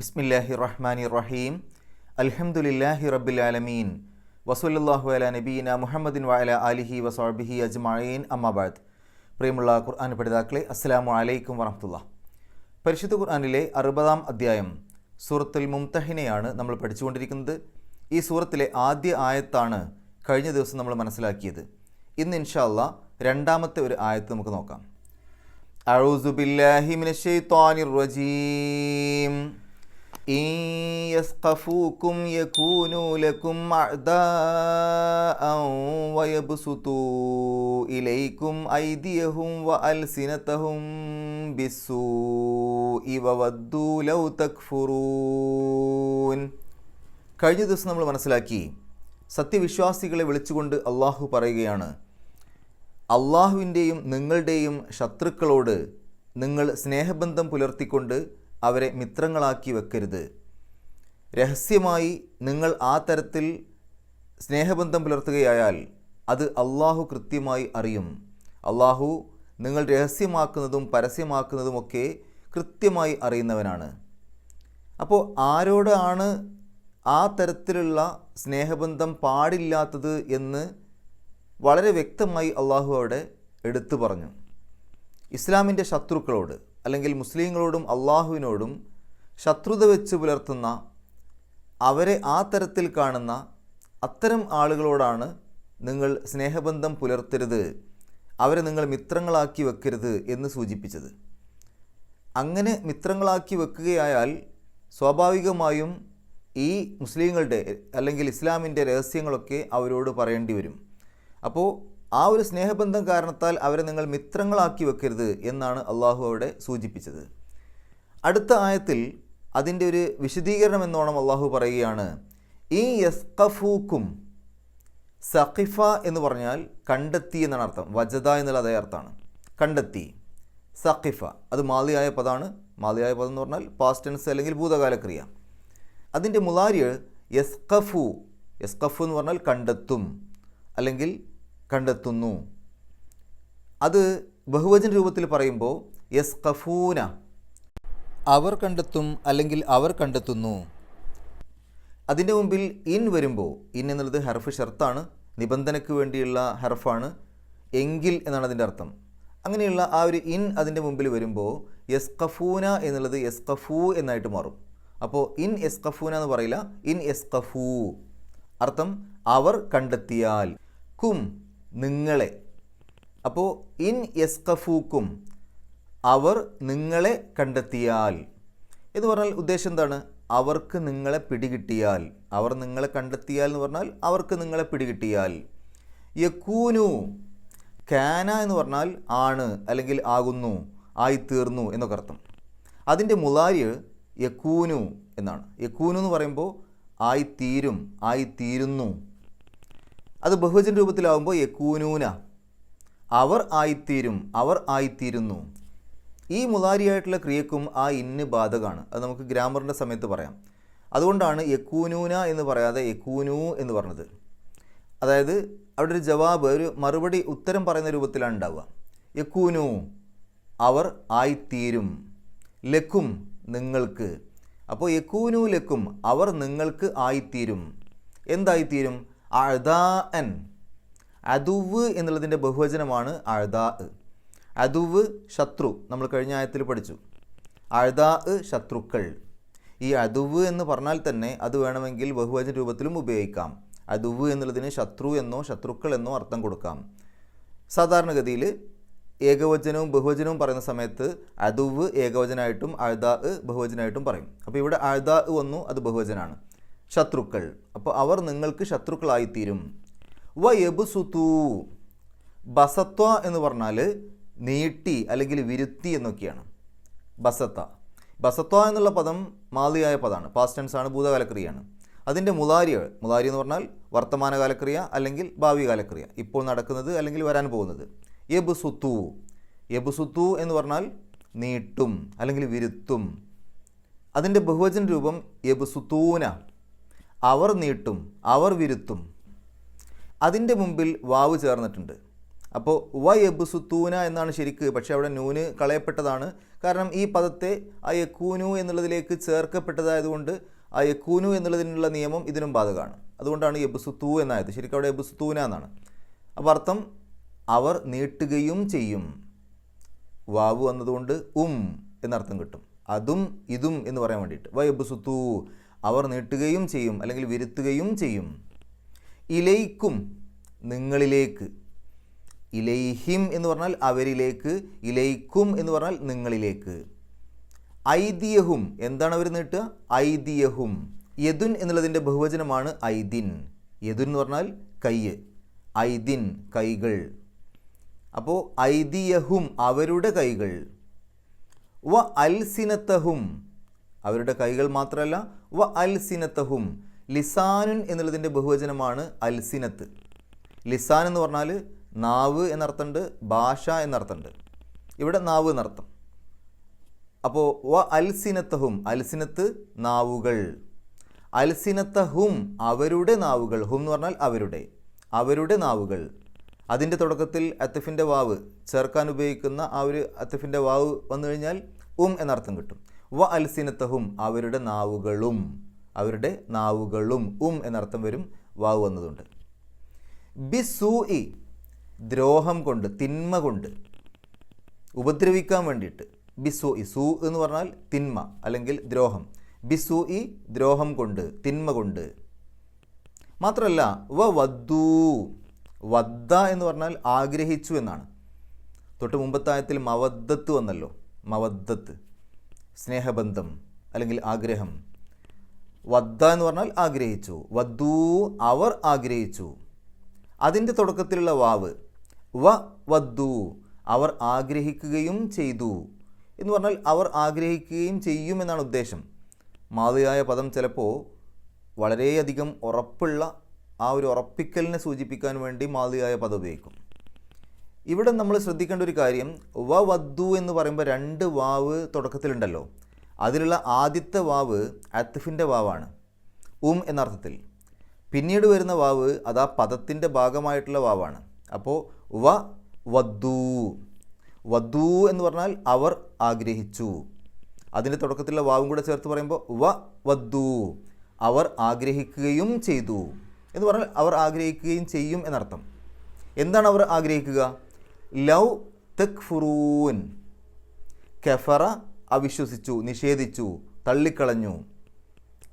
ബിസ്മില്ലാഹി റഹ്മാനി റഹീം അൽഹംദുലില്ലാഹി റബ്ബിൽ ആലമീൻ വസൂലുല്ലാഹു അല നബീന മുഹമ്മദിൻ വാല അലിഹി വസാബിഹി അജ്മഈൻ. അമ്മാബാദ് പ്രിയമുള്ള ഖുർആൻ പഠിതാക്കളെ അസ്സലാമു അലൈക്കും വറഹമുല്ല പരിശുദ്ധ ഖുർആാനിലെ അറുപതാം അധ്യായം സൂറത്തുൽ മുംതഹിനെയാണ് നമ്മൾ പഠിച്ചുകൊണ്ടിരിക്കുന്നത്. ഈ സൂറത്തിലെ ആദ്യ ആയത്താണ് കഴിഞ്ഞ ദിവസം നമ്മൾ മനസ്സിലാക്കിയത്. ഇന്ന് ഇൻഷാല്ല രണ്ടാമത്തെ ഒരു ആയത്ത് നമുക്ക് നോക്കാം. അഴൂസുബില്ലാഹിമിൻ ഷെയ്ത്താനിർ റജീം. الشيطان الرجيم إن يثقفوكم يكونوا لكم أعداء ويبسطوا إليكم أيديهم وألسنتهم بالسوء وودوا لو تكفرون കഴിഞ്ഞ ദിവസം നമ്മൾ മനസ്സിലാക്കി സത്യവിശ്വാസികളെ വിളിച്ചുകൊണ്ട് അള്ളാഹു പറയുകയാണ് അള്ളാഹുവിൻ്റെയും നിങ്ങളുടെയും ശത്രുക്കളോട് നിങ്ങൾ സ്നേഹബന്ധം പുലർത്തിക്കൊണ്ട് അവരെ മിത്രങ്ങളാക്കി വെക്കരുത്. രഹസ്യമായി നിങ്ങൾ ആ തരത്തിൽ സ്നേഹബന്ധം പുലർത്തുകയായാൽ അത് അള്ളാഹു കൃത്യമായി അറിയും. അള്ളാഹു നിങ്ങൾ രഹസ്യമാക്കുന്നതും പരസ്യമാക്കുന്നതുമൊക്കെ കൃത്യമായി അറിയുന്നവനാണ്. അപ്പോൾ ആരോടാണ് ആ തരത്തിലുള്ള സ്നേഹബന്ധം പാടില്ലാത്തത് എന്ന് വളരെ വ്യക്തമായി അള്ളാഹു അവിടെ എടുത്തു പറഞ്ഞു. ഇസ്ലാമിന്റെ ശത്രുക്കളോട് അല്ലെങ്കിൽ മുസ്ലിങ്ങളോടും അള്ളാഹുവിനോടും ശത്രുത വെച്ച് പുലർത്തുന്ന അവരെ ആ തരത്തിൽ കാണുന്ന അത്തരം ആളുകളോടാണ് നിങ്ങൾ സ്നേഹബന്ധം പുലർത്തരുത് അവരെ നിങ്ങൾ മിത്രങ്ങളാക്കി വെക്കരുത് എന്ന് സൂചിപ്പിച്ചത്. അങ്ങനെ മിത്രങ്ങളാക്കി വെക്കുകയായാൽ സ്വാഭാവികമായും ഈ മുസ്ലിങ്ങളുടെ അല്ലെങ്കിൽ ഇസ്ലാമിന്റെ രഹസ്യങ്ങളൊക്കെ അവരോട് പറയേണ്ടി വരും. അപ്പോൾ ആ ഒരു സ്നേഹബന്ധം കാരണത്താൽ അവരെ നിങ്ങൾ മിത്രങ്ങളാക്കി വെക്കരുത് എന്നാണ് അള്ളാഹു അവിടെ സൂചിപ്പിച്ചത്. അടുത്ത ആയത്തിൽ അതിന്റെ ഒരു വിശദീകരണം എന്നോണം അള്ളാഹു പറയുകയാണ് ഈ യസ്കഫൂക്കും സഖിഫ എന്ന് പറഞ്ഞാൽ കണ്ടെത്തി എന്നാണ് അർത്ഥം. വജത എന്നുള്ള അതേ അർത്ഥമാണ്. കണ്ടെത്തി സഖിഫ. അത് മാലിയായ പദമാണ് മാലിയായ പദം എന്ന് പറഞ്ഞാൽ പാസ്റ്റ് ടെൻസ് അല്ലെങ്കിൽ ഭൂതകാല ക്രിയ അതിന്റെ മുലാരിയ യസ്കഫു യസ്കഫു എന്ന് പറഞ്ഞാൽ കണ്ടെത്തും അല്ലെങ്കിൽ കണ്ടെത്തുന്നു. അത് ബഹുവചന രൂപത്തിൽ പറയുമ്പോൾ യസ് കഫൂന അവർ കണ്ടെത്തും അല്ലെങ്കിൽ അവർ കണ്ടെത്തുന്നു. അതിന്റെ മുമ്പിൽ ഇൻ വരുമ്പോൾ ഇൻ എന്നുള്ളത് ഹർഫ് ഷർത്താണ് നിബന്ധനയ്ക്ക് വേണ്ടിയുള്ള ഹർഫാണ് എങ്കിൽ എന്നാണ് അതിന്റെ അർത്ഥം. അങ്ങനെയുള്ള ആ ഒരു ഇൻ അതിന്റെ മുമ്പിൽ വരുമ്പോൾ യസ് കഫൂന എന്നുള്ളത് യസ് കഫൂ എന്നായിട്ട് മാറും. അപ്പോൾ ഇൻ എസ് കഫൂന എന്ന് പറയില്ല ഇൻ എസ് കഫൂ അർത്ഥം അവർ കണ്ടെത്തിയാൽ. കും നിങ്ങളെ. അപ്പോൾ ഇൻ യസ്കഫൂക്കും അവർ നിങ്ങളെ കണ്ടെത്തിയാൽ. എന്ന് പറഞ്ഞാൽ ഉദ്ദേശം എന്താണ്? അവർക്ക് നിങ്ങളെ പിടികിട്ടിയാൽ. അവർ നിങ്ങളെ കണ്ടെത്തിയാൽ എന്ന് പറഞ്ഞാൽ അവർക്ക് നിങ്ങളെ പിടികിട്ടിയാൽ. യക്കൂനു കാന എന്ന് പറഞ്ഞാൽ ആണ് അല്ലെങ്കിൽ ആകുന്നു ആയിത്തീർന്നു എന്നൊക്കെ അർത്ഥം. അതിന്റെ മുലാരി യക്കൂനു എന്നാണ്. യക്കൂനു എന്ന് പറയുമ്പോൾ ആയിത്തീരും ആയിത്തീരുന്നു. അത് ബഹുവചന രൂപത്തിലാവുമ്പോൾ യക്കൂനൂന അവർ ആയിത്തീരും അവർ ആയിത്തീരുന്നു. ഈ മുതാരിയായിട്ടുള്ള ക്രിയക്കും ആ ഇന്ന് ബാധകമാണ് അത് നമുക്ക് ഗ്രാമറിന്റെ സമയത്ത് പറയാം. അതുകൊണ്ടാണ് യക്കൂനൂന എന്ന് പറയാതെ യക്കൂനു എന്ന് പറഞ്ഞത്. അതായത് അവിടെ ഒരു ജവാബ് ഒരു മറുപടി ഉത്തരം പറയുന്ന രൂപത്തിലാണ് ഉണ്ടാവുക. യക്കൂനു അവർ ആയിത്തീരും. ലക്കും നിങ്ങൾക്ക്. അപ്പോൾ യക്കൂനു ലക്കും അവർ നിങ്ങൾക്ക് ആയിത്തീരും. എന്തായിത്തീരും? അഴുതാൻ അതുവ് എന്നുള്ളതിന്റെ ബഹുവചനമാണ് അഴുതാ അതുവ് ശത്രു. നമ്മൾ കഴിഞ്ഞ ആയത്തിൽ പഠിച്ചു. അഴുതാ ശത്രുക്കൾ. ഈ അതുവ് എന്ന് പറഞ്ഞാൽ തന്നെ അത് വേണമെങ്കിൽ ബഹുവചന രൂപത്തിലും ഉപയോഗിക്കാം. അതുവ് എന്നുള്ളതിന് ശത്രു എന്നോ ശത്രുക്കൾ എന്നോ അർത്ഥം കൊടുക്കാം. സാധാരണഗതിയിൽ ഏകവചനവും ബഹുവചനവും പറയുന്ന സമയത്ത് അതുവ് ഏകവചനമായിട്ടും അഴുതാ ബഹുവചനമായിട്ടും പറയും. അപ്പോൾ ഇവിടെ അഴുതാ വന്നു അത് ബഹുവചനാണ്. ശത്രുക്കൾ. അപ്പോൾ അവർ നിങ്ങൾക്ക് ശത്രുക്കളായിത്തീരും. വ യബുസുത്തു ബസത്വ എന്ന് പറഞ്ഞാൽ നീട്ടി അല്ലെങ്കിൽ വിരുത്തി എന്നൊക്കെയാണ്. ബസത്ത. ബസത്വ എന്നുള്ള പദം മാതിയായ പദമാണ്. ടെൻസ് ആണ് ഭൂതകാലക്രിയയാണ്. അതിന്റെ മുലാരി മുലാരി എന്ന് പറഞ്ഞാൽ വർത്തമാനകാലക്രിയ അല്ലെങ്കിൽ ഭാവി കാലക്രിയ ഇപ്പോൾ നടക്കുന്നത് അല്ലെങ്കിൽ വരാൻ പോകുന്നത്. യബുസുത്തു യബുസുത്തു എന്ന് പറഞ്ഞാൽ നീട്ടും അല്ലെങ്കിൽ വിരുത്തും. അതിന്റെ ബഹുവചന രൂപം യബുസുത്തൂന അവർ നീട്ടും അവർ വിരുത്തും. അതിന്റെ മുമ്പിൽ വാവ് ചേർന്നിട്ടുണ്ട്. അപ്പോൾ വ യബുസുത്തൂന എന്നാണ് ശരിക്ക് പക്ഷേ അവിടെ നൂന് കളയപ്പെട്ടതാണ്. കാരണം ഈ പദത്തെ ആ യക്കൂനു എന്നുള്ളതിലേക്ക് ചേർക്കപ്പെട്ടതായതുകൊണ്ട് ആ യക്കൂനു എന്നുള്ളതിനുള്ള നിയമം ഇതിനും ബാധകമാണ്. അതുകൊണ്ടാണ് യബുസുത്തൂ എന്നായത്. ശരിക്കും അവിടെ യബുസുത്തൂന എന്നാണ്. അപ്പോൾ അർത്ഥം അവർ നീട്ടുകയും ചെയ്യും. വാവ് വന്നതുകൊണ്ട് ഉം എന്നർത്ഥം കിട്ടും. അതും ഇതും എന്ന് പറയാൻ വേണ്ടിയിട്ട്. വയബുസുത്തു അവർ നീട്ടുകയും ചെയ്യും അല്ലെങ്കിൽ വിരുത്തുകയും ചെയ്യും. ഇലയിക്കും നിങ്ങളിലേക്ക്. ഇലൈഹിം എന്ന് പറഞ്ഞാൽ അവരിലേക്ക് ഇലയിക്കും എന്ന് പറഞ്ഞാൽ നിങ്ങളിലേക്ക്. ഐതിയഹും എന്താണ് അവർ നീട്ടുക? ഐതിയഹും യദുൻ എന്നുള്ളതിന്റെ ബഹുവചനമാണ് ഐദിൻ യദുൻ എന്ന് പറഞ്ഞാൽ കൈ ഐദിൻ കൈകൾ. അപ്പോൾ ഐതിയഹും അവരുടെ കൈകൾ. വ അൽസിനത്തഹും. അവരുടെ കൈകൾ മാത്രമല്ല വ അൽസിനത്തഹും ലിസാനുൻ എന്നുള്ളതിന്റെ ബഹുവചനമാണ് അൽസിനത്ത്. ലിസാൻ എന്ന് പറഞ്ഞാൽ നാവ് എന്നർത്ഥമുണ്ട് ഭാഷ എന്നർത്ഥമുണ്ട് ഇവിടെ നാവ് എന്നർത്ഥം. അപ്പോൾ വ അൽസിനത്തഹും അൽസിനത്ത് നാവുകൾ. അൽസിനത്തഹും അവരുടെ നാവുകൾ ഹും എന്ന് പറഞ്ഞാൽ അവരുടെ അവരുടെ നാവുകൾ. അതിന്റെ തുടക്കത്തിൽ അത്തഫിന്റെ വാവ് ചേർക്കാൻ ഉപയോഗിക്കുന്ന ആ ഒരു അത്തഫിന്റെ വാവ് വന്നു കഴിഞ്ഞാൽ ഉം എന്നർത്ഥം കിട്ടും. വ അൽസിനത്തഹും അവരുടെ നാവുകളും അവരുടെ നാവുകളും ഉം എന്നർത്ഥം വരും വാവ് വന്നതുണ്ട് ബിസൂ ഇ ദ്രോഹം കൊണ്ട് തിന്മ കൊണ്ട് ഉപദ്രവിക്കാൻ വേണ്ടിയിട്ട്. ബിസു ഇ സൂ എന്ന് പറഞ്ഞാൽ തിന്മ അല്ലെങ്കിൽ ദ്രോഹം. ബിസു ഇ ദ്രോഹം കൊണ്ട് തിന്മ കൊണ്ട്. മാത്രമല്ല വ വദ്ദൂ വദ്ദ എന്ന് പറഞ്ഞാൽ ആഗ്രഹിച്ചു എന്നാണ്. തൊട്ട് മുമ്പത്തായത്തിൽ മവദ്ദത്ത് വന്നല്ലോ മവദ്ദത്ത്. സ്നേഹബന്ധം അല്ലെങ്കിൽ ആഗ്രഹം. വദ്ദ എന്ന് പറഞ്ഞാൽ ആഗ്രഹിച്ചു. വദ്ദു അവർ ആഗ്രഹിച്ചു. അതിന്റെ തുടക്കത്തിലുള്ള വാവ്. വ വദ്ദു അവർ ആഗ്രഹിക്കുകയും ചെയ്തു എന്ന് പറഞ്ഞാൽ അവർ ആഗ്രഹിക്കുകയും ചെയ്യും എന്നാണ് ഉദ്ദേശം. മാതയായ പദം ചിലപ്പോൾ വളരെയധികം ഉറപ്പുള്ള ആ ഒരു ഉറപ്പിക്കലിനെ സൂചിപ്പിക്കാൻ വേണ്ടി മാതയായ പദം ഉപയോഗിക്കും. ഇവിടെ നമ്മൾ ശ്രദ്ധിക്കേണ്ട ഒരു കാര്യം വ വദ്ദു എന്ന് പറയുമ്പോൾ രണ്ട് വാവ് തുടക്കത്തിലുണ്ടല്ലോ. അതിലുള്ള ആദ്യത്തെ വാവ് അത്തഫിന്റെ വാവാണ്. ഉം എന്നർത്ഥത്തിൽ പിന്നീട് വരുന്ന വാവ് അത് ആ പദത്തിന്റെ ഭാഗമായിട്ടുള്ള വാവാണ്. അപ്പോൾ വ വദ്ദു. വദ്ദു എന്ന് പറഞ്ഞാൽ അവർ ആഗ്രഹിച്ചു. അതിന്റെ തുടക്കത്തിലുള്ള വാവും കൂടെ ചേർത്ത് പറയുമ്പോൾ വ വദ്ദു. അവർ ആഗ്രഹിക്കുകയും ചെയ്തു. എന്ന് പറഞ്ഞാൽ അവർ ആഗ്രഹിക്കുകയും ചെയ്യും എന്നർത്ഥം. എന്താണ് അവർ ആഗ്രഹിക്കുക? ലവ് തെക് ഫുറൂൻ കെഫറ അവിശ്വസിച്ചു നിഷേധിച്ചു തള്ളിക്കളഞ്ഞു.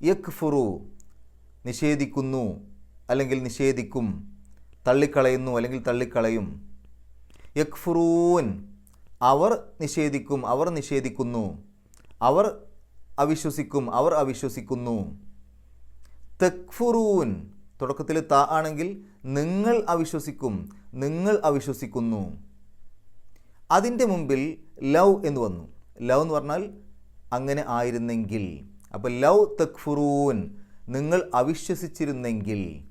യക് ഫുറു നിഷേധിക്കുന്നു അല്ലെങ്കിൽ നിഷേധിക്കും തള്ളിക്കളയുന്നു അല്ലെങ്കിൽ തള്ളിക്കളയും. യക്ഫുറൂൻ അവർ നിഷേധിക്കും അവർ നിഷേധിക്കുന്നു. അവർ അവിശ്വസിക്കും അവർ അവിശ്വസിക്കുന്നു. തെക്ഫുറൂൻ തുടക്കത്തിൽ ത ആണെങ്കിൽ നിങ്ങൾ അവിശ്വസിക്കും നിങ്ങൾ അവിശ്വസിക്കുന്നു. അതിന്റെ മുമ്പിൽ ലവ് എന്ന് വന്നു. ലവ് എന്ന് പറഞ്ഞാൽ അങ്ങനെ ആയിരുന്നെങ്കിൽ. അപ്പോൾ ലവ് തെക്ഫുറൂൻ നിങ്ങൾ അവിശ്വസിച്ചിരുന്നെങ്കിൽ.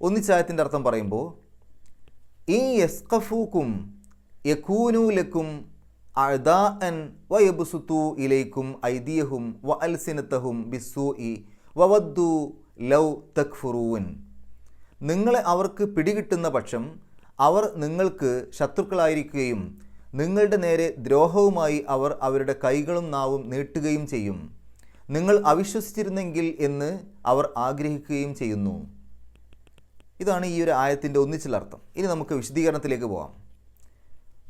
ഒന്നിച്ചായത്തിന്റെ അർത്ഥം പറയുമ്പോൾ ഈ യസ്കഫൂക്കും യക്കൂനൂലക്കും അഴദാൻ വയബുസുത്തു ഇലൈക്കും ഐദിയഹും വ അൽസിനത്തഹും ബിസു ഇ വവദ്ദു ലൗ തക്ഫുറൂൻ. നിങ്ങളെ അവർക്ക് പിടികിട്ടുന്ന പക്ഷം അവർ നിങ്ങൾക്ക് ശത്രുക്കളായിരിക്കുകയും നിങ്ങളുടെ നേരെ ദ്രോഹവുമായി അവർ അവരുടെ കൈകളും നാവും നീട്ടുകയും ചെയ്യും. നിങ്ങൾ അവിശ്വസിച്ചിരുന്നെങ്കിൽ എന്ന് അവർ ആഗ്രഹിക്കുകയും ചെയ്യുന്നു. ഇതാണ് ഈ ഒരു ആയത്തിന്റെ ഒന്നിച്ചുള്ള അർത്ഥം. ഇനി നമുക്ക് വിശദീകരണത്തിലേക്ക് പോകാം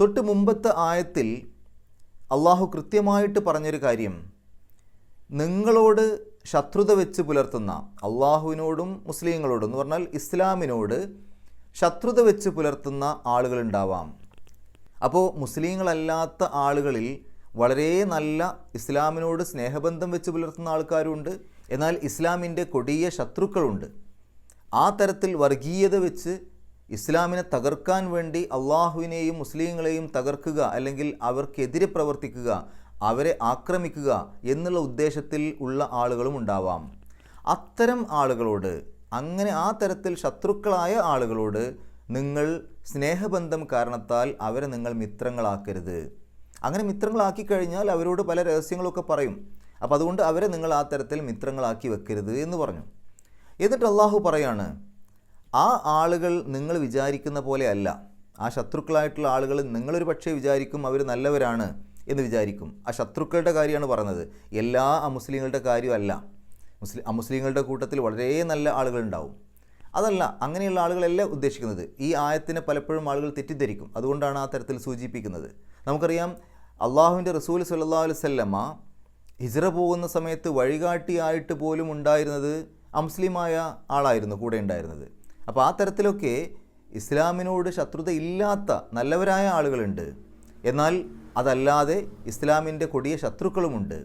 തൊട്ട് മുമ്പത്തെ ആയത്തിൽ അള്ളാഹു കൃത്യമായിട്ട് പറഞ്ഞൊരു കാര്യം. നിങ്ങളോട് ശത്രുത വെച്ച് പുലർത്തുന്ന അള്ളാഹുവിനോടും മുസ്ലിങ്ങളോടും എന്ന് പറഞ്ഞാൽ ഇസ്ലാമിനോട് ശത്രുത വെച്ച് പുലർത്തുന്ന ആളുകളുണ്ടാവാം. അപ്പോൾ മുസ്ലിങ്ങളല്ലാത്ത ആളുകളിൽ വളരെ നല്ല ഇസ്ലാമിനോട് സ്നേഹബന്ധം വെച്ച് പുലർത്തുന്ന ആൾക്കാരുണ്ട്. എന്നാൽ ഇസ്ലാമിന്റെ കൊടിയ ശത്രുക്കളുണ്ട്. ആ തരത്തിൽ വർഗീയത വെച്ച് ഇസ്ലാമിനെ തകർക്കാൻ വേണ്ടി അള്ളാഹുവിനെയും മുസ്ലിങ്ങളെയും തകർക്കുക അല്ലെങ്കിൽ അവർക്കെതിരെ പ്രവർത്തിക്കുക അവരെ ആക്രമിക്കുക എന്നുള്ള ഉദ്ദേശത്തിൽ ഉള്ള ആളുകളും ഉണ്ടാവാം. അത്തരം ആളുകളോട് അങ്ങനെ ആ തരത്തിൽ ശത്രുക്കളായ ആളുകളോട് നിങ്ങൾ സ്നേഹബന്ധം കാരണത്താൽ അവരെ നിങ്ങൾ മിത്രങ്ങളാക്കരുത്. അങ്ങനെ മിത്രങ്ങളാക്കി കഴിഞ്ഞാൽ അവരോട് പല രഹസ്യങ്ങളൊക്കെ പറയും. അപ്പോൾ അതുകൊണ്ട് അവരെ നിങ്ങൾ ആ തരത്തിൽ മിത്രങ്ങളാക്കി വെക്കരുത് എന്ന് പറഞ്ഞു. എന്നിട്ട് അള്ളാഹു പറയാണ് ആ ആളുകൾ നിങ്ങൾ വിചാരിക്കുന്ന പോലെ അല്ല. ആ ശത്രുക്കളായിട്ടുള്ള ആളുകൾ നിങ്ങളൊരു പക്ഷേ വിചാരിക്കും അവർ നല്ലവരാണ് എന്ന് വിചാരിക്കും. ആ ശത്രുക്കളുടെ കാര്യമാണ് പറഞ്ഞത്. എല്ലാ അമുസ്ലിങ്ങളുടെ കാര്യമല്ല മുസ്ലിം അമുസ്ലിങ്ങളുടെ കൂട്ടത്തിൽ വളരെ നല്ല ആളുകളുണ്ടാവും. അതല്ല അങ്ങനെയുള്ള ആളുകളല്ല ഉദ്ദേശിക്കുന്നത്? ഈ ആയത്തിനെ പലപ്പോഴും ആളുകൾ തെറ്റിദ്ധരിക്കും. അതുകൊണ്ടാണ് ആ തരത്തിൽ സൂചിപ്പിക്കുന്നത്. നമുക്കറിയാം അള്ളാഹുവിന്റെ റസൂൽ സല്ലാ അലുസല്ലമ്മ ഹിജ്റ പോകുന്ന സമയത്ത് വഴികാട്ടിയായിട്ട് പോലും ഉണ്ടായിരുന്നത് അംസ്ലിമായ ആളായിരുന്നു കൂടെ ഉണ്ടായിരുന്നത്. അപ്പോൾ ആ തരത്തിലൊക്കെ ഇസ്ലാമിനോട് ശത്രുത ഇല്ലാത്ത നല്ലവരായ ആളുകളുണ്ട്. എന്നാൽ അതല്ലാതെ ഇസ്ലാമിന്റെ കൊടിയ ശത്രുക്കളുമുണ്ട്.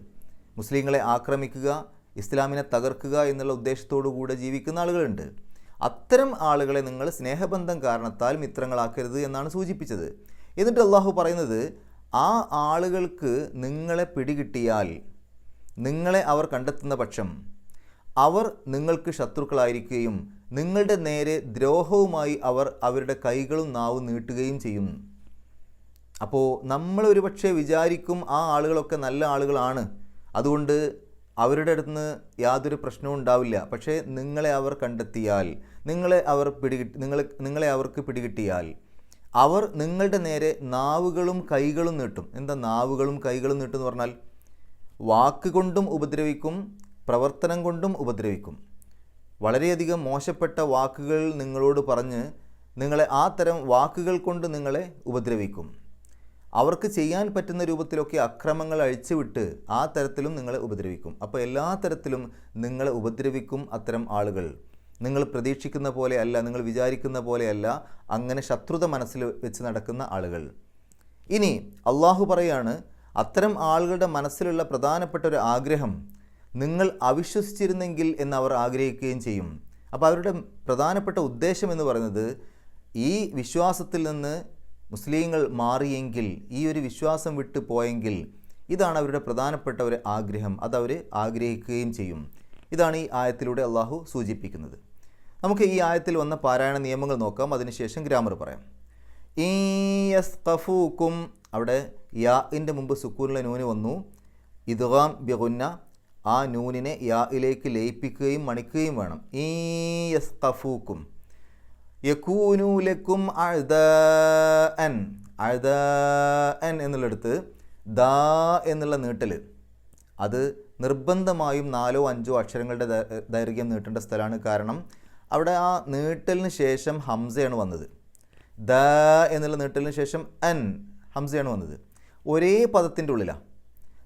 മുസ്ലിങ്ങളെ ആക്രമിക്കുക ഇസ്ലാമിനെ തകർക്കുക എന്നുള്ള ഉദ്ദേശത്തോടു കൂടെ ജീവിക്കുന്ന ആളുകളുണ്ട്. അത്തരം ആളുകളെ നിങ്ങൾ സ്നേഹബന്ധം കാരണത്താൽ മിത്രങ്ങളാക്കരുത് എന്നാണ് സൂചിപ്പിച്ചത്. എന്നിട്ട് അള്ളാഹു പറയുന്നത് ആ ആളുകൾക്ക് നിങ്ങളെ പിടികിട്ടിയാൽ നിങ്ങളെ അവർ കണ്ടെത്തുന്ന പക്ഷം അവർ നിങ്ങൾക്ക് ശത്രുക്കളായിരിക്കുകയും നിങ്ങളുടെ നേരെ ദ്രോഹവുമായി അവർ അവരുടെ കൈകളും നാവും നീട്ടുകയും ചെയ്യും. അപ്പോൾ നമ്മൾ ഒരു പക്ഷേ വിചാരിക്കും ആ ആളുകളൊക്കെ നല്ല ആളുകളാണ്. അതുകൊണ്ട് അവരുടെ അടുത്ത് നിന്ന് യാതൊരു പ്രശ്നവും ഉണ്ടാവില്ല. പക്ഷേ നിങ്ങളെ അവർ കണ്ടെത്തിയാൽ നിങ്ങളെ അവർ പിടികിട്ടി നിങ്ങൾ നിങ്ങളെ അവർക്ക് പിടികിട്ടിയാൽ അവർ നിങ്ങളുടെ നേരെ നാവുകളും കൈകളും നീട്ടും. എന്താ നാവുകളും കൈകളും നീട്ടും എന്ന് പറഞ്ഞാൽ വാക്കുകൊണ്ടും ഉപദ്രവിക്കും പ്രവർത്തനം കൊണ്ടും ഉപദ്രവിക്കും. വളരെയധികം മോശപ്പെട്ട വാക്കുകൾ നിങ്ങളോട് പറഞ്ഞ് നിങ്ങളെ ആ തരം വാക്കുകൾ കൊണ്ട് നിങ്ങളെ ഉപദ്രവിക്കും. അവർക്ക് ചെയ്യാൻ പറ്റുന്ന രൂപത്തിലൊക്കെ അക്രമങ്ങൾ അഴിച്ചുവിട്ട് ആ തരത്തിലും നിങ്ങളെ ഉപദ്രവിക്കും. അപ്പോൾ എല്ലാ തരത്തിലും നിങ്ങളെ ഉപദ്രവിക്കും അത്തരം ആളുകൾ. നിങ്ങൾ പ്രതീക്ഷിക്കുന്ന പോലെയല്ല നിങ്ങൾ വിചാരിക്കുന്ന പോലെയല്ല അങ്ങനെ ശത്രുത മനസ്സിൽ വെച്ച് നടക്കുന്ന ആളുകൾ. ഇനി അള്ളാഹു പറയാണ് അത്തരം ആളുകളുടെ മനസ്സിലുള്ള പ്രധാനപ്പെട്ട ഒരു ആഗ്രഹം നിങ്ങൾ അവിശ്വസിച്ചിരുന്നെങ്കിൽ എന്ന് അവർ ആഗ്രഹിക്കുകയും ചെയ്യും. അപ്പോൾ അവരുടെ പ്രധാനപ്പെട്ട ഉദ്ദേശം എന്ന് പറയുന്നത് ഈ വിശ്വാസത്തിൽ നിന്ന് മുസ്ലിങ്ങൾ മാറിയെങ്കിൽ ഈ ഒരു വിശ്വാസം വിട്ടു പോയെങ്കിൽ ഇതാണ് അവരുടെ പ്രധാനപ്പെട്ട ഒരു ആഗ്രഹം. അതവർ ആഗ്രഹിക്കുകയും ചെയ്യും. ഇതാണ് ഈ ആയത്തിലൂടെ അള്ളാഹു സൂചിപ്പിക്കുന്നത്. നമുക്ക് ഈ ആയത്തിൽ വന്ന പാരായണ നിയമങ്ങൾ നോക്കാം. അതിനുശേഷം ഗ്രാമർ പറയാം. ഈ കഫൂക്കും അവിടെ യാഇന്റെ മുമ്പ് സുക്കൂനിലെ നൂന് വന്നു. ഇദ്ഗാം ബിഗുന്ന ആ നൂനിനെ യാഇലേക്ക് ലയിപ്പിക്കുകയും മണിക്കുകയും വേണം. ഈ കഫൂക്കും യക്കൂനൂലക്കും അഴുത എൻ അഴുത എൻ എന്നുള്ളിടത്ത് ദ എന്നുള്ള നീട്ടൽ അത് നിർബന്ധമായും നാലോ അഞ്ചോ അക്ഷരങ്ങളുടെ ദൈർഘ്യം നീട്ടേണ്ട സ്ഥലമാണ് കാരണം അവിടെ ആ നീട്ടലിന് ശേഷം ഹംസയാണ് വന്നത്. ദ എന്നുള്ള നീട്ടലിന് ശേഷം അൻ ഹംസയാണ് വന്നത്. ഒരേ പദത്തിന്റെ ഉള്ളിലാണ്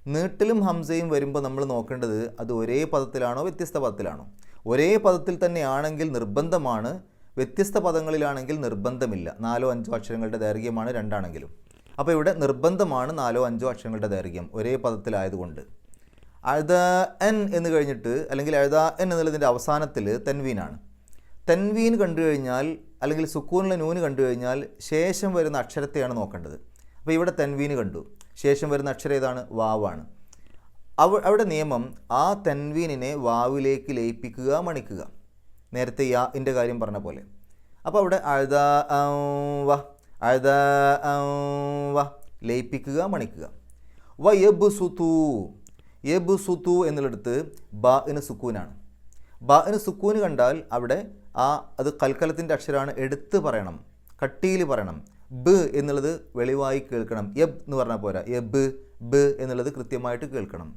നീട്ടലും ഹംസയും വരുമ്പോൾ നമ്മൾ നോക്കേണ്ടത് അത് ഒരേ പദത്തിലാണോ വ്യത്യസ്ത പദത്തിലാണോ? ഒരേ പദത്തിൽ തന്നെയാണെങ്കിൽ നിർബന്ധമാണ് വ്യത്യസ്ത പദങ്ങളിലാണെങ്കിൽ നിർബന്ധമില്ല. നാലോ അഞ്ചോ അക്ഷരങ്ങളുടെ ദൈർഘ്യമാണ് രണ്ടാണെങ്കിലും. അപ്പോൾ ഇവിടെ നിർബന്ധമാണ് നാലോ അഞ്ചോ അക്ഷരങ്ങളുടെ ദൈർഘ്യം. ഒരേ പദത്തിലായതുകൊണ്ട്. അഴുത എൻ എന്ന് കഴിഞ്ഞിട്ട് അല്ലെങ്കിൽ അഴുത എൻ എന്നുള്ളതിന്റെ അവസാനത്തിൽ തെൻവീനാണ്. തെൻവീൻ കണ്ടു കഴിഞ്ഞാൽ അല്ലെങ്കിൽ സുക്കൂനിലെ നൂന് കണ്ടു കഴിഞ്ഞാൽ ശേഷം വരുന്ന അക്ഷരത്തെയാണ് നോക്കേണ്ടത്. അപ്പോൾ ഇവിടെ തെൻവീന് കണ്ടു. ശേഷം വരുന്ന അക്ഷരം ഏതാണ്? വാവാണ്. അവ അവിടെ നിയമം ആ തെൻവീനിനെ വാവിലേക്ക് ലയിപ്പിക്കുക മണിക്കുക. നേരത്തെ യാഇന്റെ കാര്യം പറഞ്ഞ പോലെ. അപ്പോൾ അവിടെ അഴുത വ അഴുത വ ലയിപ്പിക്കുക മണിക്കുക. വ യബ് സുതു യബ് സുതു എന്നുള്ളിടത്ത് ബ ഇന് സുക്കൂനാണ്. ബ ഇന് സുക്കൂന് കണ്ടാൽ അവിടെ ആ അത് കൽക്കലത്തിന്റെ അക്ഷരമാണ് എടുത്ത് പറയണം കട്ടിയിൽ പറയണം. ബ് എന്നുള്ളത് വെളിവായി കേൾക്കണം. യബ് എന്ന് പറഞ്ഞാൽ പോരാ. യബ് ബ് എന്നുള്ളത് കൃത്യമായിട്ട് കേൾക്കണം.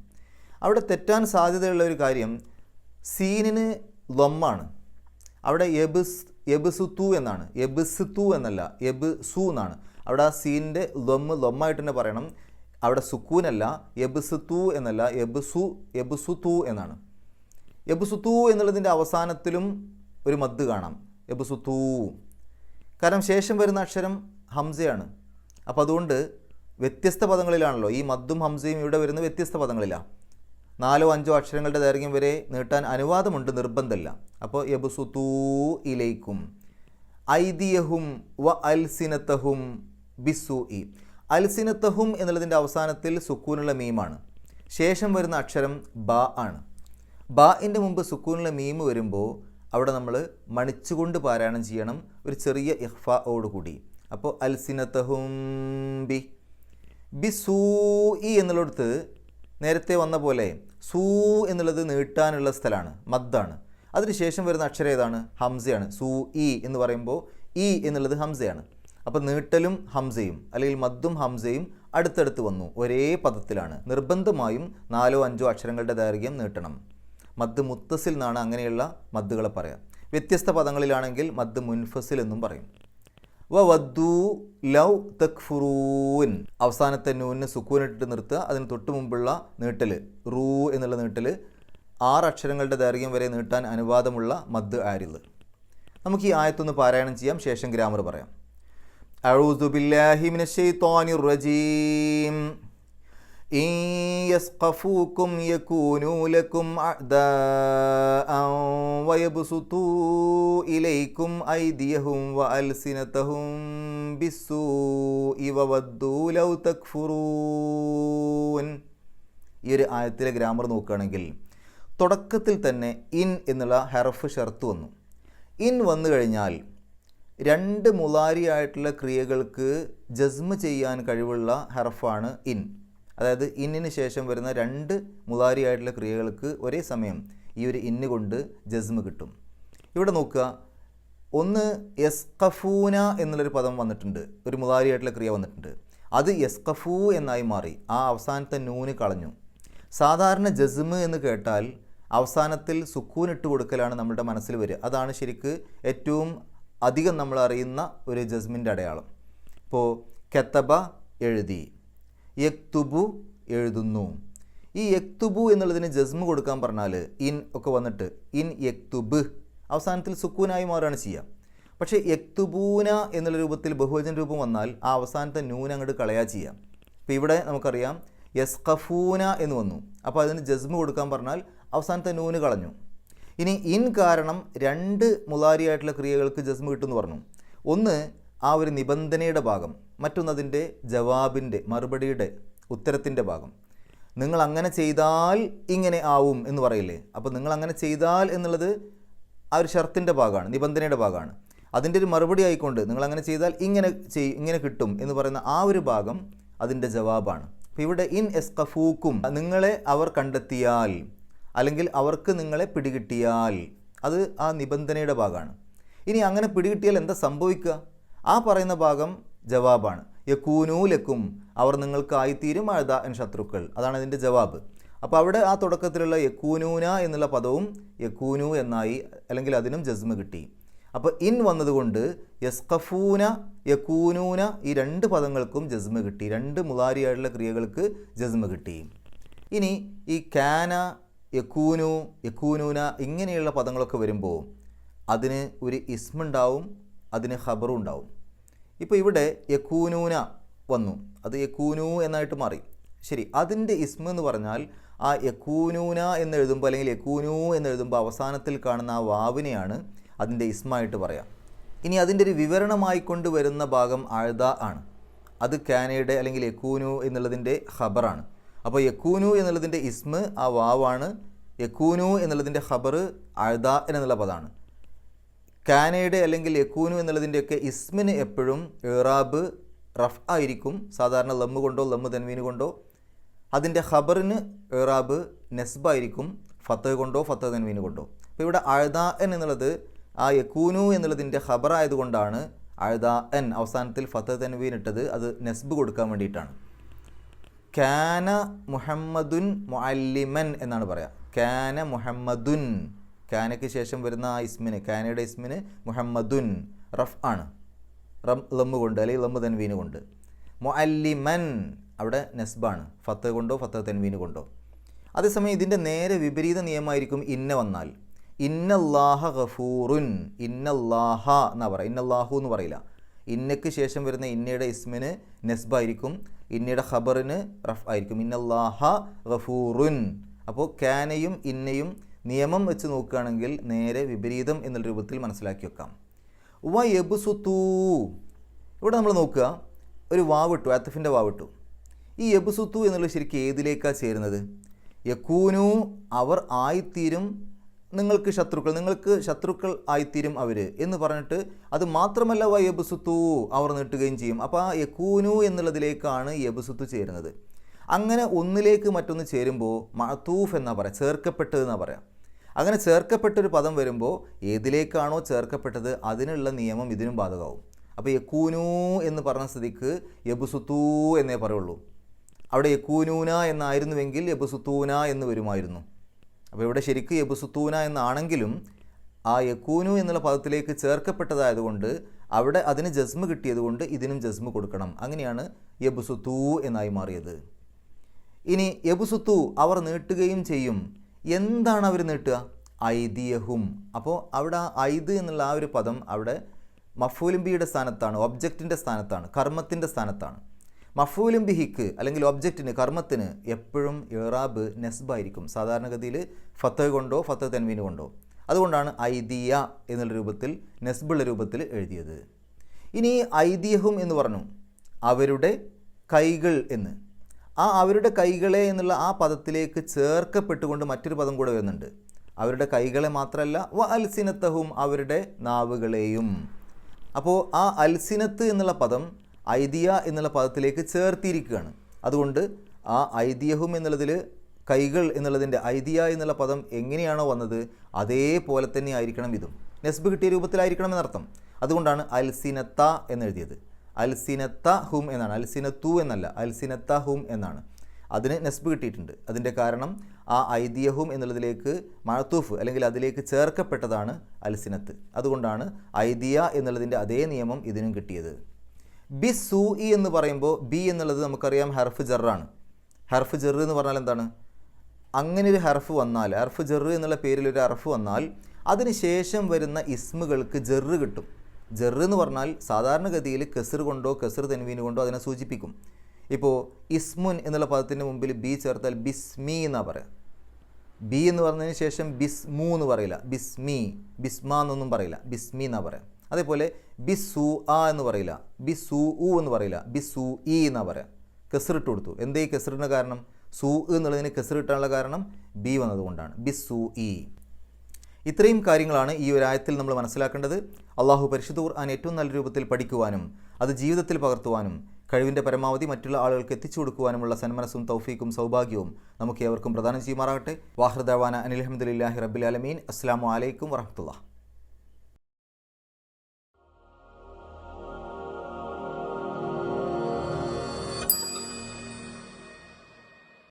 അവിടെ തെറ്റാൻ സാധ്യതയുള്ള ഒരു കാര്യം സീനിന് ലൊമ്മാണ്. അവിടെ എബിസ് എബിസുത്തു എന്നാണ്. എബിസുത്തു എന്നല്ല എബ് സു എന്നാണ്. അവിടെ ആ സീനിന്റെ ലൊമ്മ് ലൊമ്മായിട്ട് തന്നെ പറയണം. അവിടെ സുക്കൂനല്ല എബിസുത്തു എന്നല്ല എബിസു എബിസുത്തു എന്നാണ്. എബുസുത്തു എന്നുള്ളതിന്റെ അവസാനത്തിലും ഒരു മദ് കാണാം. എബുസുത്തു കാരണം ശേഷം വരുന്ന അക്ഷരം ഹംസയാണ്. അപ്പോൾ അതുകൊണ്ട് വ്യത്യസ്ത പദങ്ങളിലാണല്ലോ. ഈ മദ്ദും ഹംസയും ഇവിടെ വരുന്ന വ്യത്യസ്ത പദങ്ങളിലാണ്. നാലോ അഞ്ചോ അക്ഷരങ്ങളുടെ ദൈർഘ്യം വരെ നീട്ടാൻ അനുവാദമുണ്ട് നിർബന്ധമില്ല. അപ്പോൾ യബുസുത്തൂ ഇലൈക്കും ഐദിയഹും വ അൽസിനത്തഹും ബിസു ഇ അൽസിനത്തഹും എന്നുള്ളതിന്റെ അവസാനത്തിൽ സുക്കൂനുള്ള മീമാണ്. ശേഷം വരുന്ന അക്ഷരം ബ ആണ്. ബാഇന്റെ മുമ്പ് സുക്കൂനുള്ള മീം വരുമ്പോൾ അവിടെ നമ്മൾ മണിച്ചുകൊണ്ട് പാരായണം ചെയ്യണം ഒരു ചെറിയ ഇഹ്ഫോട് കൂടി. അപ്പോൾ അൽസിനത്തഹും ബി ബി സൂ ഇ എന്നുള്ളിടത്ത് നേരത്തെ വന്ന പോലെ സൂ എന്നുള്ളത് നീട്ടാനുള്ള സ്ഥലമാണ് മദ്ദാണ്. അതിനുശേഷം വരുന്ന അക്ഷരം ഏതാണ്? ഹംസയാണ്. സൂ ഇ എന്ന് പറയുമ്പോൾ ഇ എന്നുള്ളത് ഹംസയാണ്. അപ്പോൾ നീട്ടലും ഹംസയും അല്ലെങ്കിൽ മദ്ദും ഹംസയും അടുത്തടുത്ത് വന്നു. ഒരേ പദത്തിലാണ്. നിർബന്ധമായും നാലോ അഞ്ചോ അക്ഷരങ്ങളുടെ ദൈർഘ്യം നീട്ടണം. മദ് മുത്തസിൽ നിന്നാണ് അങ്ങനെയുള്ള മദ്ദുകളെ പറയാം. വ്യത്യസ്ത പദങ്ങളിലാണെങ്കിൽ മദ് മുൻഫസിൽ എന്നും പറയും. വദ്ദു ലൗ തഖ്ഫുറൂൻ അവസാനത്തെ നൂനിന് സുക്കൂനിട്ടിട്ട് നിർത്തുക. അതിന് തൊട്ട് മുമ്പുള്ള നീട്ടൽ റൂ എന്നുള്ള നീട്ടൽ ആറ് അക്ഷരങ്ങളുടെ ദൈർഘ്യം വരെ നീട്ടാൻ അനുവാദമുള്ള മദ് ആരിൽ നമുക്ക് ഈ ആയത്തൊന്ന് പാരായണം ചെയ്യാം. ശേഷം ഗ്രാമർ പറയാം. അഴൂസുബില്ലാഹിമിൻ റജീം. يسقفوكم يكونوا لكم أعداء ويبسطوا إليكم أيديهم وألسنتهم بالسوء وودوا لو تكفرون ഈ ഒരു ആയത്തിലെ ഗ്രാമർ നോക്കുകയാണെങ്കിൽ തുടക്കത്തിൽ തന്നെ ഇൻ എന്നുള്ള ഹെറഫ് ഷർത്ത് വന്നു ഇൻ വന്നു കഴിഞ്ഞാൽ രണ്ട് മുലാരിയായിട്ടുള്ള ക്രിയകൾക്ക് ജസ്മ ചെയ്യാൻ കഴിവുള്ള ഹർഫാണ് ഇൻ അതായത് ഇന്നിന് ശേഷം വരുന്ന രണ്ട് മുതാരിയായിട്ടുള്ള ക്രിയകൾക്ക് ഒരേ സമയം ഈ ഒരു ഇന്ന് കൊണ്ട് ജസ്മ കിട്ടും. ഇവിടെ നോക്കുക. ഒന്ന് യസ്കഫൂന എന്നുള്ളൊരു പദം വന്നിട്ടുണ്ട്. ഒരു മുതാരിയായിട്ടുള്ള ക്രിയ വന്നിട്ടുണ്ട്. അത് യസ്കഫൂ എന്നായി മാറി. ആ അവസാനത്തെ നൂന് കളഞ്ഞു. സാധാരണ ജസ്മ് എന്ന് കേട്ടാൽ അവസാനത്തിൽ സുക്കൂൻ ഇട്ട് കൊടുക്കലാണ് നമ്മുടെ മനസ്സിൽ വരിക. അതാണ് ശരിക്ക് ഏറ്റവും അധികം നമ്മൾ അറിയുന്ന ഒരു ജസ്മിന്റെ അടയാളം. ഇപ്പോൾ കെത്തബ എഴുതി. യക്തുബു എഴുതുന്നു. ഈ യക്തുബു എന്നുള്ളതിന് ജസ്മ് കൊടുക്കാൻ പറഞ്ഞാൽ ഇൻ ഒക്കെ വന്നിട്ട് ഇൻ യക്തുബ്. അവസാനത്തിൽ സുക്കൂനായി മാറുകയാണ് ചെയ്യുക പക്ഷേ യക്തുബൂന എന്നുള്ള രൂപത്തിൽ ബഹുവചന രൂപം വന്നാൽ ആ അവസാനത്തെ നൂൻ അങ്ങോട്ട് കളയാ ചെയ്യാം. അപ്പോൾ ഇവിടെ നമുക്കറിയാം യസ്കഫൂന എന്ന് വന്നു. അപ്പോൾ അതിന് ജസ്മ് കൊടുക്കാൻ പറഞ്ഞാൽ അവസാനത്തെ നൂന് കളഞ്ഞു. ഇനി ഇൻ കാരണം രണ്ട് മുലാരിയായിട്ടുള്ള ക്രിയകൾക്ക് ജസ്മ കിട്ടുമെന്ന് പറഞ്ഞു. ഒന്ന് ആ ഒരു നിബന്ധനയുടെ ഭാഗം മറ്റൊന്നതിന്റെ ജവാബിന്റെ മറുപടിയുടെ ഉത്തരത്തിന്റെ ഭാഗം. നിങ്ങൾ അങ്ങനെ ചെയ്താൽ ഇങ്ങനെ ആവും എന്ന് പറയില്ലേ? അപ്പോൾ നിങ്ങൾ അങ്ങനെ ചെയ്താൽ എന്നുള്ളത് ആ ഒരു ഷർത്തിന്റെ ഭാഗമാണ് നിബന്ധനയുടെ ഭാഗമാണ്. അതിന്റെ ഒരു മറുപടി ആയിക്കൊണ്ട് നിങ്ങൾ അങ്ങനെ ചെയ്താൽ ഇങ്ങനെ ചെയ് ഇങ്ങനെ കിട്ടും എന്ന് പറയുന്ന ആ ഒരു ഭാഗം അതിന്റെ ജവാബാണ്. അപ്പോൾ ഇവിടെ ഇൻ എസ്കഫൂക്കും നിങ്ങളെ അവർ കണ്ടെത്തിയാൽ അല്ലെങ്കിൽ അവർക്ക് നിങ്ങളെ പിടികിട്ടിയാൽ അത് ആ നിബന്ധനയുടെ ഭാഗമാണ്. ഇനി അങ്ങനെ പിടികിട്ടിയാൽ എന്താ സംഭവിക്കുക? ആ പറയുന്ന ഭാഗം ജവാബാണ്. യക്കൂനൂലക്കും അവർ നിങ്ങൾക്കായിത്തീരും അഴുത എൻ ശത്രുക്കൾ. അതാണ് അതിന്റെ ജവാബ്. അപ്പോൾ അവിടെ ആ തുടക്കത്തിലുള്ള യക്കൂനൂന എന്നുള്ള പദവും യക്കൂനു എന്നായി അല്ലെങ്കിൽ അതിനും ജസ്മ കിട്ടി. അപ്പോൾ ഇൻ വന്നതുകൊണ്ട് യസ്കഫൂന യക്കൂനൂന ഈ രണ്ട് പദങ്ങൾക്കും ജസ്മ കിട്ടി. രണ്ട് മുതാരിയായിട്ടുള്ള ക്രിയകൾക്ക് ജസ്മ കിട്ടി. ഇനി ഈ കാന യക്കൂനു യക്കൂനൂന ഇങ്ങനെയുള്ള പദങ്ങളൊക്കെ വരുമ്പോൾ അതിന് ഒരു ഇസ്മുണ്ടാവും അതിന് ഖബറും ഉണ്ടാവും. ഇപ്പോൾ ഇവിടെ യക്കൂനൂന വന്നു. അത് യക്കൂനു എന്നായിട്ട് മാറി. ശരി അതിന്റെ ഇസ്മ എന്ന് പറഞ്ഞാൽ ആ യക്കൂനൂന എന്ന് എഴുതുമ്പോൾ അല്ലെങ്കിൽ യക്കൂനു എന്ന് എഴുതുമ്പോൾ അവസാനത്തിൽ കാണുന്ന ആ വാവിനെയാണ് അതിന്റെ ഇസ്മായിട്ട് പറയാം. ഇനി അതിന്റെ ഒരു വിവരണമായി കൊണ്ടുവരുന്ന ഭാഗം അഴുത ആണ്. അത് കാനയുടെ അല്ലെങ്കിൽ യക്കൂനു എന്നുള്ളതിന്റെ ഖബറാണ്. അപ്പോൾ യക്കൂനു എന്നുള്ളതിന്റെ ഇസ്മ് ആ വാവാണ്. യക്കൂനു എന്നുള്ളതിന്റെ ഖബർ അഴുത എന്നുള്ള പദമാണ് കാനയുടെ അല്ലെങ്കിൽ യക്കൂനു എന്നുള്ളതിന്റെയൊക്കെ ഇസ്മിന് എപ്പോഴും ഇറാബ് റഫ് ആയിരിക്കും. സാധാരണ ലമ്മ് കൊണ്ടോ ലമ്മ് തൻവീന് കൊണ്ടോ. അതിന്റെ ഖബറിന് ഇറാബ് നെസ്ബായിരിക്കും ഫത്ത് കൊണ്ടോ ഫത്ത് തൻവീന് കൊണ്ടോ. അപ്പോൾ ഇവിടെ അഴുതാ എൻ എന്നുള്ളത് ആ യക്കൂനു എന്നുള്ളതിന്റെ ഖബർ ആയതുകൊണ്ടാണ് അഴുതാ എൻ അവസാനത്തിൽ ഫത്ത് തൻവീൻ ഇട്ടത്. അത് നെസ്ബ് കൊടുക്കാൻ വേണ്ടിയിട്ടാണ്. കാന മുഹമ്മദുൻ മുഅല്ലിമൻ എന്നാണ് പറയുക കാന മുഹമ്മദുൻ കാനയ്ക്ക് ശേഷം വരുന്ന ആ ഇസ്മിന് കാനയുടെ ഇസ്മിന് മുഹമ്മദുൻ റഫ് ആണ്. റം ലമ്മ് കൊണ്ട് അല്ലെങ്കിൽ ലമ്മ് തൻവീന് കൊണ്ട്. മുഅല്ലിമൻ അവിടെ നെസ്ബാണ് ഫത്ത് കൊണ്ടോ ഫത്ത് തൻവീന് കൊണ്ടോ. അതേസമയം ഇതിന്റെ നേരെ വിപരീത നിയമമായിരിക്കും ഇന്ന വന്നാൽ. ഇന്നല്ലാഹ ഗഫൂറുൻ ഇന്നല്ലാഹ എന്നാ പറയുക ഇന്നല്ലാഹു എന്ന് പറയില്ല. ഇന്നയ്ക്ക് ശേഷം വരുന്ന ഇന്നയുടെ ഇസ്മിന് നെസ്ബായിരിക്കും ഇന്നയുടെ ഖബറിന് റഫ് ആയിരിക്കും. ഇന്നല്ലാഹ ഗഫൂറുൻ. അപ്പോൾ കാനയും ഇന്നയും നിയമം വെച്ച് നോക്കുകയാണെങ്കിൽ നേരെ വിപരീതം എന്നുള്ള രൂപത്തിൽ മനസ്സിലാക്കി വെക്കാം. വ എബുസുത്തൂ ഇവിടെ നമ്മൾ നോക്കുക ഒരു വാവിട്ടു അത്തഫിന്റെ വാവിട്ടു. ഈ എബുസുത്തു എന്നുള്ളത് ശരിക്കും ഏതിലേക്കാണ് ചേരുന്നത്? യക്കൂനു അവർ ആയിത്തീരും നിങ്ങൾക്ക് ശത്രുക്കൾ നിങ്ങൾക്ക് ശത്രുക്കൾ ആയിത്തീരും അവർ എന്ന് പറഞ്ഞിട്ട് അത് മാത്രമല്ല വ യബുസുത്തു അവർ നീട്ടുകയും ചെയ്യും. അപ്പോൾ ആ യക്കൂനു എന്നുള്ളതിലേക്കാണ് യബുസുത്തു ചേരുന്നത്. അങ്ങനെ ഒന്നിലേക്ക് മറ്റൊന്ന് ചേരുമ്പോൾ മഅത്തൂഫ് എന്നാ പറയാം ചേർക്കപ്പെട്ടത് എന്നാ പറയാം. അങ്ങനെ ചേർക്കപ്പെട്ടൊരു പദം വരുമ്പോൾ ഏതിലേക്കാണോ ചേർക്കപ്പെട്ടത് അതിനുള്ള നിയമം ഇതിനും ബാധകമാവും. അപ്പോൾ യക്കൂനു എന്ന് പറഞ്ഞ സ്ഥിതിക്ക് യബുസുത്തൂ എന്നേ പറയുള്ളൂ. അവിടെ യക്കൂനൂന എന്നായിരുന്നുവെങ്കിൽ യബുസുത്തൂന എന്ന് വരുമായിരുന്നു. അപ്പോൾ ഇവിടെ ശരിക്ക് യബുസുത്തൂന എന്നാണെങ്കിലും ആ യക്കൂനു എന്നുള്ള പദത്തിലേക്ക് ചേർക്കപ്പെട്ടതായതുകൊണ്ട് അവിടെ അതിന് ജസ്മ് കിട്ടിയതുകൊണ്ട് ഇതിനും ജസ്മ് കൊടുക്കണം. അങ്ങനെയാണ് യബുസുത്തൂ എന്നായി മാറിയത്. ഇനി യബുസുത്തു അവർ നീട്ടുകയും ചെയ്യും. എന്താണ് അവർ നീട്ടുക? ഐതിയഹും അപ്പോൾ അവിടെ ആ ഐദ് എന്നുള്ള ആ ഒരു പദം അവിടെ മഫൂലിംബിയുടെ സ്ഥാനത്താണ് ഒബ്ജക്റ്റിന്റെ സ്ഥാനത്താണ് കർമ്മത്തിന്റെ സ്ഥാനത്താണ്. മഫൂലും ബിഹിക്ക് അല്ലെങ്കിൽ ഒബ്ജക്റ്റിന് കർമ്മത്തിന് എപ്പോഴും ഇറാബ് നെസ്ബായിരിക്കും. സാധാരണഗതിയിൽ ഫത്ത് കൊണ്ടോ ഫത്ത് തെൻവീന് കൊണ്ടോ. അതുകൊണ്ടാണ് ഐദിയ എന്നുള്ള രൂപത്തിൽ നെസ്ബുള്ള രൂപത്തിൽ എഴുതിയത്. ഇനി ഐതിഹ്യം എന്ന് പറഞ്ഞു. അവരുടെ കൈകൾ എന്ന്. ആ അവരുടെ കൈകളെ എന്നുള്ള ആ പദത്തിലേക്ക് ചേർക്കപ്പെട്ടുകൊണ്ട് മറ്റൊരു പദം കൂടെ വരുന്നുണ്ട്. അവരുടെ കൈകളെ മാത്രമല്ല വ അൽസിനത്തഹും അവരുടെ നാവുകളെയും. അപ്പോൾ ആ അൽസിനത്ത് എന്നുള്ള പദം ഐതിയ എന്നുള്ള പദത്തിലേക്ക് ചേർത്തിരിക്കുകയാണ്. അതുകൊണ്ട് ആ ഐതിഹ്യം എന്നുള്ളതിൽ കൈകൾ എന്നുള്ളതിന്റെ ഐതിയ എന്നുള്ള പദം എങ്ങനെയാണോ വന്നത് അതേപോലെ തന്നെ ആയിരിക്കണം ഇതും. നെസ്ബ് കിട്ടിയ രൂപത്തിലായിരിക്കണം എന്നർത്ഥം. അതുകൊണ്ടാണ് അൽസിനത്ത എന്നെഴുതിയത്. അൽസിനത്ത ഹും എന്നാണ്. അൽസിനത്തു എന്നല്ല അൽസിനത്ത ഹും എന്നാണ്. അതിന് നെസ്ബ് കിട്ടിയിട്ടുണ്ട്. അതിന്റെ കാരണം ആ ഐദിയഹും എന്നുള്ളതിലേക്ക് മഴത്തൂഫ് അല്ലെങ്കിൽ അതിലേക്ക് ചേർക്കപ്പെട്ടതാണ് അൽസിനത്ത്. അതുകൊണ്ടാണ് ഐതിയ എന്നുള്ളതിന്റെ അതേ നിയമം ഇതിനും കിട്ടിയത്. ബി സൂ ഇ എന്ന് പറയുമ്പോൾ ബി എന്നുള്ളത് നമുക്കറിയാം ഹർഫ് ജറാണ്. ഹർഫ് ജർ എന്ന് പറഞ്ഞാൽ എന്താണ്? അങ്ങനെ ഒരു ഹർഫ് വന്നാൽ ഹർഫ് ജർ എന്നുള്ള പേരിൽ ഒരു ഹർഫ് വന്നാൽ അതിന് ശേഷം വരുന്ന ഇസ്മുകൾക്ക് ജെറ് കിട്ടും. ജെറ് എന്ന് പറഞ്ഞാൽ സാധാരണഗതിയിൽ കെസർ കൊണ്ടോ കെസർ തെൻവീന് കൊണ്ടോ അതിനെ സൂചിപ്പിക്കും. ഇപ്പോൾ ഇസ്മുൻ എന്നുള്ള പദത്തിന്റെ മുമ്പിൽ ബി ചേർത്താൽ ബിസ്മി എന്നാണ് പറയുക ബി എന്ന് പറഞ്ഞതിന് ശേഷം ബിസ്മു എന്ന് പറയില്ല. ബിസ്മി ബിസ്മ എന്നൊന്നും പറയില്ല. ബിസ്മി എന്നാണ് പറയാം. അതേപോലെ ബിസു ആ എന്ന് പറയില്ല. ബിസു ഉ എന്ന് പറയില്ല. ബിസു ഇ എന്നാണ് പറയാം. കെസറിട്ട് കൊടുത്തു. എന്തേ കെസറിന് കാരണം? സു എന്നുള്ളതിന് കെസറിട്ടാനുള്ള കാരണം ബി വന്നതുകൊണ്ടാണ് ബിസു ഇ ഇത്രയും കാര്യങ്ങളാണ് ഈ ഒരു ആയത്തിൽ നമ്മൾ മനസ്സിലാക്കേണ്ടത്. അള്ളാഹു പരിശുദ്ധ ഖുർആൻ ഏറ്റവും നല്ല രൂപത്തിൽ പഠിക്കുവാനും അത് ജീവിതത്തിൽ പകർത്തുവാനും കഴിവിന്റെ പരമാവധി മറ്റുള്ള ആളുകൾക്ക് എത്തിച്ചു കൊടുക്കുവാനുമുള്ള സന്മനസ്സും തൗഫീക്കും സൗഭാഗ്യവും നമുക്ക് ഏവർക്കും പ്രദാനം ചെയ്യുമാറാകട്ടെ. വാഹൃദാന അനിൽഹമ്മദില്ലാഹി റബ്ബിൽ ആലമീൻ. അസ്സാം വലൈക്കും വറഹമത്തുള്ള